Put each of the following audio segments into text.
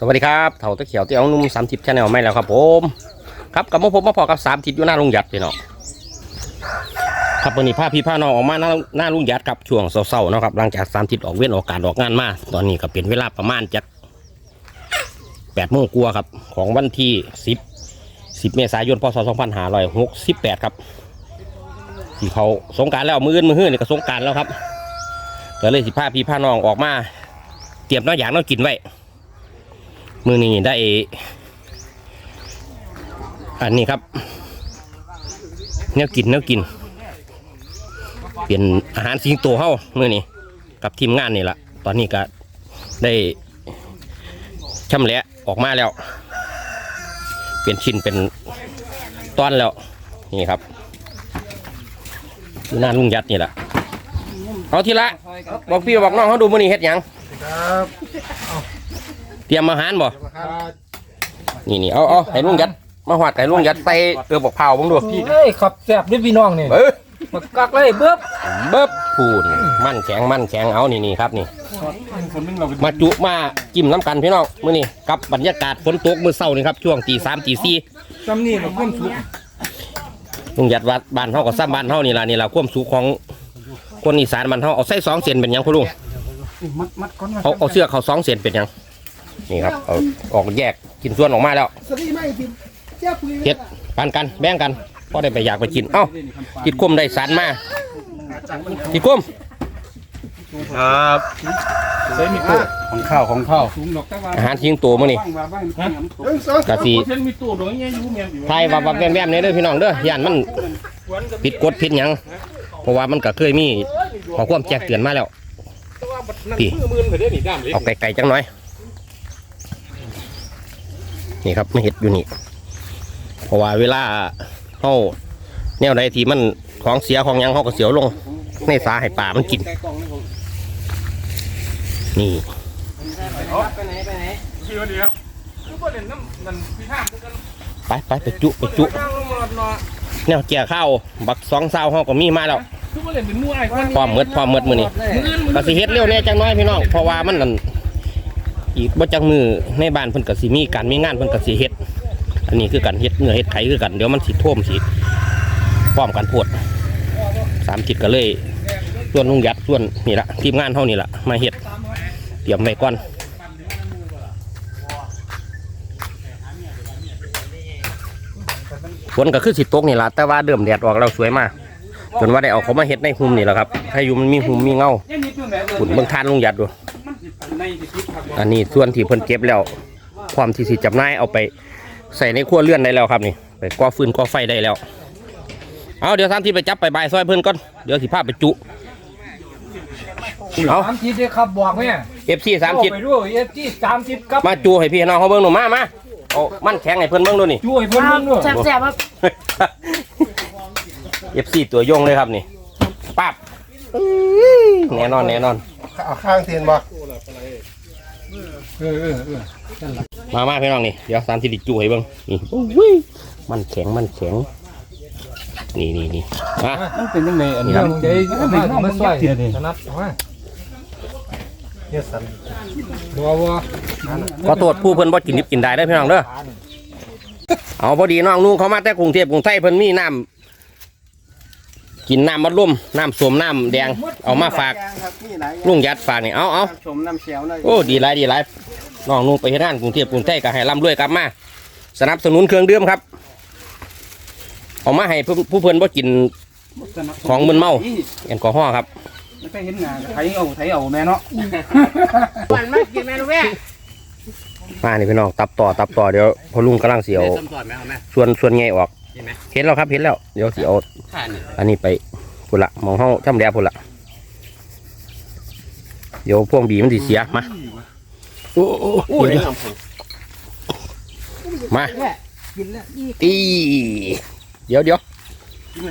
สวัสดีครับเถ่าตะเขียวเตี้ยวนุ่มสามทิพย์ชาแนลไม่แล้วครับผมครับกับมาพบมาพอกับสามทิพย์อยู่หน้าลุงหยัดพี่น้องครับวันนี้พาพี่พาน้องออกมาหน้าหน้าลุงหยัดครับช่วงเศร้าๆนะครับหลังจากสามทิพย์ออกเว้นออกการออกงานมาตอนนี้ก็เป็นเวลาประมาณจักแปดโมงกลัวครับ ของวันที่สิบสิบเมษายนพศสองพันห้าร้อยหกสิบแปดครับที่เขาสงการแล้วมืออื่นมือหื้อนี่ก็สงการแล้วครับก็เลยสิพาพี่พาน้องออกมา เตรียมน้อยอย่างน้อยกินไว้ มือนี้ได้ อันนี้ครับแนวกินแนวกิน เปลี่ยนอาหารสิงโตเฮามือนี้กับทีมงานนี่แหละตอนนี้ก็ได้ช่ำแหละออกมาแล้ว เปลี่ยนชิ้นเป็นต้อนแล้วนี่ครับอยู่หน้าลุงยัดนี่แหละเอาทีละบอกพี่บอกน้องเขาดูมือนี้เฮ็ดยังครับ เตรียมอาหารบ่ นี่นี่เอาเอาให้ลุงยัด มาหวัดให้ลุงยัดใส่เกลือบอกเผาบ้างดูเฮ้ยขับแสบด้วยพี่น้องนี่เบิ้บมากักเลยเบิ้บเบิ้บพูนมั่นแข็งมั่นแข็งเอานี่นี่ครับนี่ มาจุมาจิ้มน้ำกันพี่น้องมื้อนี้กับบรรยากาศฝนตกมื้อเช้านี่ครับช่วงตีสามตีสี่จำนี่เราเพิ่มสุกลุงยัดวัดบ้านเฮากับซ้ำบ้านเฮานี่ล่ะนี่ล่ะความสุขของคนอีสานบ้านเฮาเอาใส่สองเส้นเป็นหยังพ่อลุงมัดมัดก้อนเอาเอาเสื้อเขาสองเส้นเป็นหยัง นี่ครับเอาออกแยกกินส่วนออกมาแล้วสวัสดีไม่พิมเจ้าปุ๋ยเฮ็ดปันกันแบ่งกันพอได้ไปอยากไปกินเอ้ากิดคุ้มได้สารมากิดคุ้มครับใส่มีตู้ของข้าวของข้าวอาหารทิ้งตัวมื้อนี้หนึ่งสองกะสิทายวับวับแวมแวมเนี่ยเด้อพี่น้องเด้อย่านมันผิดกฎผิดหยังเพราะว่ามันก็เคยมีขอความแจ้งเตือนมาแล้วพี่เอาไกลๆจังหน่อย นี่ครับไม่เห็ดอยู่นี่เพราะว่าเวลาเฮาแนวใดที่มันของเสียของยังเฮาก็เสียวลง ในสาให้ป่ามันกิน นี่พี่วันดีครับคือประเด็นน้ำนั่นพี่ห้ามกันไปไปไปจุไปจุนั่งลงมาเนาะแนวเจียข้าวบักสองเศร้าเฮาก็มีมาแล้วคือประเด็นเมั่วไอ้คนพร้อมเมดพร้อมเมดมือนี้ก็สิเฮ็ดเร็วแน่จังน้อยพี่น้องเพราะว่ามันนั่น อีกบ่จังมือในบ้านเพิ่นก็สิมีการมีงานเพิ่นก็สิเฮ็ด อันนี้คือการเฮ็ดเนื้อเฮ็ดไข่คือกันเดี๋ยวมันสิท่วมสิพร้อมกันโพดสามทิศก็เลยส่วนลุงยัดส่วนนี่ละทีมงานเฮานี่ละมาเฮ็ดเตรียมไว้ก่อนฝนก็คือสิตกนี่ล่ะแต่ว่าเดิมแดดออกแล้วสวยมากจนว่าได้เอาเขามาเฮ็ดในหุ่มนี่แหละครับถ้าอยู่มันมีหุ่มมีเงาขุนเบิ่งทานลุงหยัดดู อันนี้ส่วนที่เพิ่นเก็บแล้ว ความที่สิจำหน่ายเอาไปใส่ในครัวเรือนได้แล้วครับนี่ ไปก่อฟืนก่อไฟได้แล้ว เอาเดี๋ยวทามที่ไปจับไปบายซอยเพิ่นก่อน เดี๋ยวสิพาไปจุ เอาสามทิศเลยครับบอกแม่เอฟซีสามจิตไปด้วยเอฟที่สามทิศครับมาจูให้พี่น้องเขาเบิ่งหนูมามาเอามันแข็งให้เพิ่นเบิ่งดูนี่ช่วยเพิ่มด้วยแซ่บๆครับเอฟซีตัวยงเลยครับนี่ปั๊บแน่นอนแน่นอน เอาข้างเทียนบ่เออเออเออมามาพี่น้องนี่เดี๋ยวสามสิริจุให้เบิ่งนี่อุ้ยมันแข็งมันแข็ง นี่นี่นี่มามันเป็นยังไงอันนี้ใจมามาช่วยถนัดมาเนี่ยสันบัวบัวขอโทษผู้เพิ่นบ่กินดิบกินได้เด้อพี่น้องเด้อเอาพอดีน้องนุ่งเขามาแต่กรุงเทพกรุงไทยเพิ่นมีน้ำ กินน้ำมัดลมน้ำส้มน้ำแดง เอามาฝากครับนี่หลายลุงยัดฝากนี่เอาเอาชมน้ำเชียวหน่อยโอ้ดีหลายดีหลายน้องนุ่งไปเฮ็ดงานกรุงเทพกรุงไทยก็ให้ร่ำรวยกลับมา สนับสนุนเครื่องดื่มครับเอามาให้ผู้ผู้เพิ่นบ่กินของมึนเมาแอลกอฮอล์ครับไม่เคยเห็นงานไทยเอาไทยเอาแม่เนาะวันมากกินแม่ลูกแม่มานี่พี่น้องตับต่อตับต่อเดี๋ยวพอลุงกำลังเสียวส่วนส่วนใหญ่ออก เห็นแล้วครับเห็นแล้วเดี๋ยวสิเอาอันนี้ไปพุ่นละมองห้องช่ำแดดพุ่นละเดี๋ยวพวงบีมันสิเสียมาโอ้โหเดี๋ยวมากินแล้วอีกตีเดี๋ยวเดี๋ยว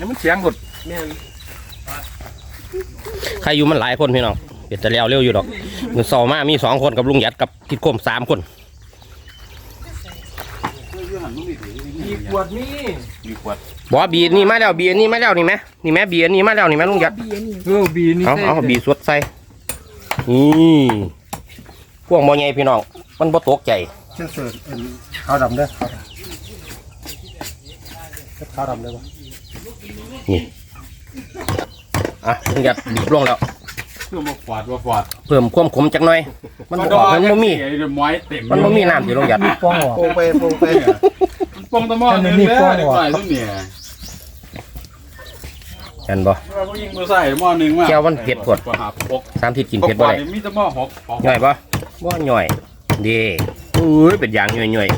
มันเสียงหมดแม่ใครอยู่มันหลายคนพี่น้องเดี๋ยวจะเลี้ยวเร็วอยู่ดอกมือสองมามีสองคนกับลุงหยัดกับทิดคมสามคน มีขวดมีบอกว่าบีนี่มาแล้วบีอันนี่มาแล้วนี่ไหมนี่ไหมบีอันนี่มาแล้วนี่ไหมลุงหยัดเบียร์นี่เออบีนี่เอาเอาบีสวดใส่นี่พวกมอใหญ่พี่น้องมันบ่ตกใจเชื่อเสือขาวดำเด้อขาวดำเด้อนี่อะลุงหยัดบีบลงแล้ว เพื่อมาฝาดมาฝาดเพิ่มความขมจักหน่อย มันบอกมันบ่มีไอ้ม้อยเต็มมันบ่มีน้ำที่ลุงหยัดปองออกปองไปปองไปมันปองตะหม้อนึงแล้วเด็กใส่ทุกเนี่ยเห็นบ่ ว่าผู้หญิงผู้ใส่หม้อหนึ่งมาแก้วมันเผ็ดปวดปหับปกสามทิศกินปกเผ็ดบ่ได้มีตะหม้อหกย่อยบ่บ่ย่อยดีอุ้ยเป็นอย่างย่อย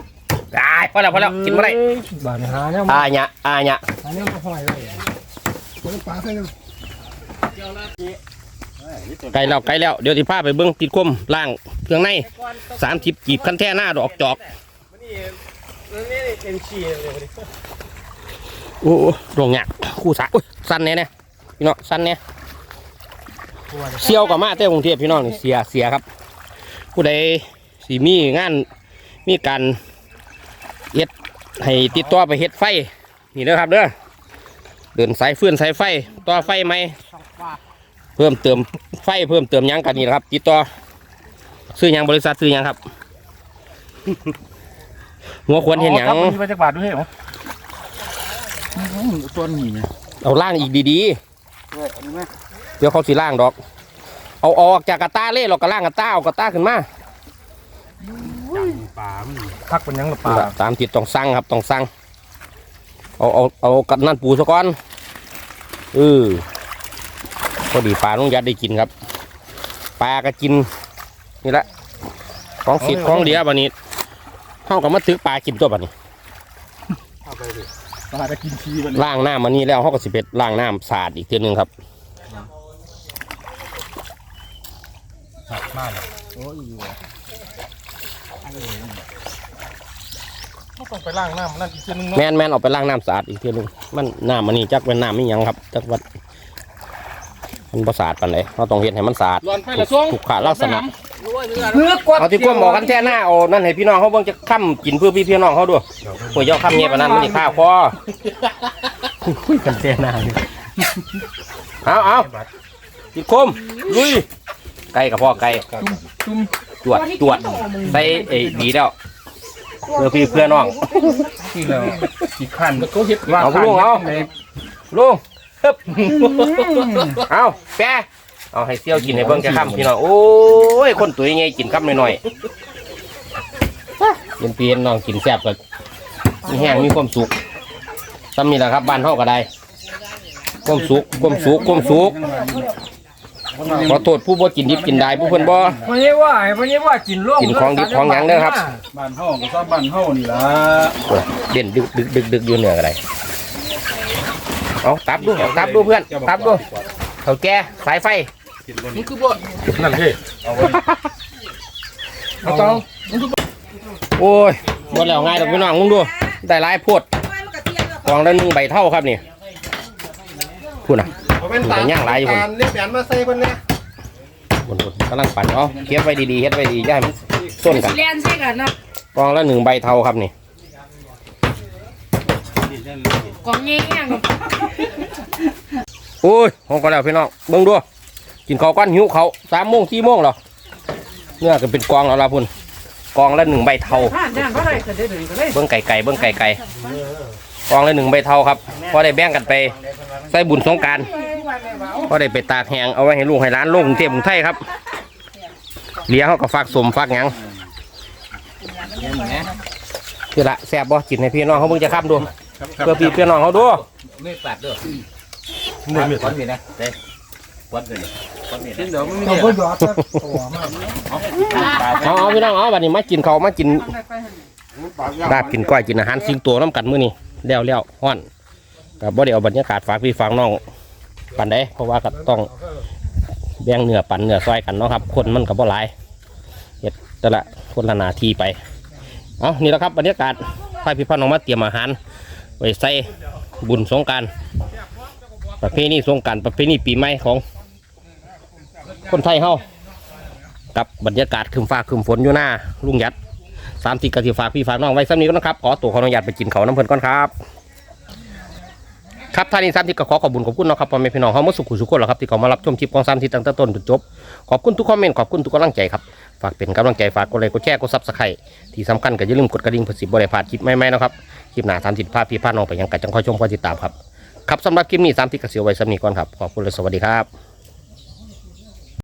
ๆตายพอแล้วพอแล้วกินบ่ได้บาดหาเนี่ยอาญะอาญะหาเนี่ยก็ห้อยเลยคนปลาใส่กัน ไกลแล้วไกลแล้วเดี๋ยวสิพาไปเบิ่งติดคมล่างเครื่องใน30กีบคันแท้หน้าดอกจอกโอ้โหโรงหยักคู่สะอุ้ยสั้นแน่เนี่ยพี่น้องสั้นเนี่ยเซียวกับมาเต้กรุงเทพพี่น้องนี่เสียเสียครับ ผู้ใดสีมีงานมีการเฮ็ดให้ติดต่อไปเฮ็ดไฟ นี่เด้อครับเด้อเดินสายฟืนสายไฟต่อไฟไหม เพิ่มเติมไฟเพิ่มเติมหยังกันนี่แหละครับติดต่อซื้อหยังบริษัทซื้อหยังครับ หัวควรเห็นหยังมีมาจากบาทด้วยเหรอตัวนี้เนี่ยเอาล่างอีกดีๆเดี๋ยวเขาสิล่างดอก เอาออกจากกระต้าเล่เราก็ล่างกระต้าเอากระต้าขึ้นมาปลามันพักเป็นยังหรือปลาตามติดต้องสั่งครับต้องสั่งเอาเอาเอากัดนั่นปูซะก่อนเออ พอดีปลาต้องยัดได้กินครับ ปลาก็กิน นี่แหละของสิทธิ์ของเหลียบันนี้เท่ากับมาตึกปลากินตัวบันนี้ปลาจะกินชีมันล่างน้ำมันนี้แล้วเขาก็สิเป็ดล่างน้ำสะอาดอีกทีหนึงครับมากโอ้ยต้องไปล้างน้ำนั่นอีกทีนึงแม่นแม่นเอาไปล้างน้ำสะอาดอีกทีหนึงมันน้ำมันนี่จักเป็นน้ำไม่ยังครับจักวัด มันประสาดปันเลยเราต้องเห็นให้มันสะอาดร้อนไปละซ่งถูกขาลักษณะเนื้อกวดเอาที่กวมบอกกันแท่หน้าเอานั่นให้พี่น้องเขาเบิ่งจะค้ำกินเพื่อพี่พี่น้องเขาด้วยหัวยย่อค้ำเงี้ยปานนั้นมันนี่ข้าวคอคุยกันแท่หน้าเอาเอาติดคมลุยไก่กับพ่อไก่จวดจวดใส่ไอ้ดีแล้วเพื่อพี่เพื่อน้องที่เราอีกขั้นก็เฮ็ดว่าเอาลุงเอาลุงฮึ บเอาแปะเอาให้เซี่ยวกินให้เบิ่งแค่คำพี่น้องโอ้ยคนตัวยังไงกินคำหน่อยๆเป็นเพียนน้องกินแซ่บก็มีแห้งมีความสุขซ้ำนี่แหละครับบ้านเฮาก็ได้ความสุขความสุขความสุขขอโทษผู้บ่กินดิบกินได้ผู้เพิ่นบ่มันยังว่ามันยังว่ากินร่วงกินของดิบของหยังเด้อครับบ้านเฮาก็ซะบ้านเฮานี่ล่ะเด่นดึกดึกดึกดึกอยู่เหนือก็ได้ เอาตับดูเอาตับดูเพื่อนตับดูเขาแก่สายไฟมันคือบ่นั่นเฮ้เอาไว้เอาต้องโอ้ยหมดแล้วง่ายดอกพี่น้องมึงดูได้หลายโพดกล่องละหนึ่งใบเท่าครับนี่พูดนะเป็นตาเรียกแบนมาใส่คนเนี้ยบนๆกำลังปั่นเอาเฮ็ดไว้ดีๆเฮ็ดไว้ดีอย่าให้มันส้นกันเรียนใช่กันเนาะกล่องละหนึ่งใบเท่าครับนี่ กองเงี้ยงโอ้ยห้องก็แล้วพี่น้องเบิ่งดูกินข้าวก้อนหิวเขาวสามโมงสี่โมงหรอเนื้อก็เป็นกองแล้วล่ะพุ่นกองละหนึ่งใบเท่าผ่านด้านเพราะอะไรจะได้ถึงก็ได้เบิ้งไก่ไก่เบิ้งไก่ไก่กองละหนึ่งใบเท่าครับพอได้แบ่งกันไปใส่บุญสงกรารพอได้ไปตากแห้งเอาไว้ให้ลูกให้ร้านลูกกรุงเทพกรุงไทยครับเหลี้ยเขาก็ฝากสมฝากหยังคือละแซ่บบ่กินให้พี่น้องเขาเบิ่งจะข้ามดู เพื่อพี่เพื่อน้องเขาดูเห็นเดี๋ยวมันมีเราเนี่ยก็หยอดตัวมากเอาเอาพี่น้องเอาบัดนี้มากินเขาวมากินลาบกินก้อยกินอาหารสิงโตน้ำกันมื้อนี้แล้วแล้วฮ้อนกับบ่ได้เอาบรรยากาศฝากพี่ฝากน้องปันได้เพราะว่าก็ต้องแบ่งเนื้อปั่นเนื้อซอยกันเนาะครับ คนมันกับบ่หลายเฮ็ดแต่ละคนละหนาทีไปเอานี่แหละครับบรรยากาศพาพี่พ่อน้องมาเตรียมอาหาร ไว้ใส่บุญสงการประเพณีสงการประเพณีปีใหม่ของคนไทยเฮากับบรรยากาศคืมฟ้าคืมฝนอยู่หน้าลุงยัดสามสิกระทิฝากพี่ฝากน้องไว้ซ้ำนี้ก็นะครับขอตัวขออนุญาตไปกินเขาน้ำเพลินก่อนครับครับท่านนี้สามทิศก็ขอขอบคุญขอบคุณนะครับพ่อแม่พี่น้องเขามาสุขุสุขคนแล้วครับที่เขามารับชมคลิปของสามทิศตั้งแต่ต้นจนจบขอบคุณทุกคอมเมนต์ขอบคุณทุกกำลังใจครับฝากเป็นกำลังใจฝากกดไลค์กดแชร์กดซับสไครต์ที่สำคัญก็อย่าลืมกดกระดิ่งเพื่อสิบริพลาดคลิปใหม่ๆนะครับ คลิปหน้าสามสิบภาพพี่พาน้องไปยังกัดจังคอยชมคอยติดตามครับครับสำหรับคลิปนี้สามทิศกระเสียวไว้สำนีก่อนครับขอบคุณและสวัสดีครับ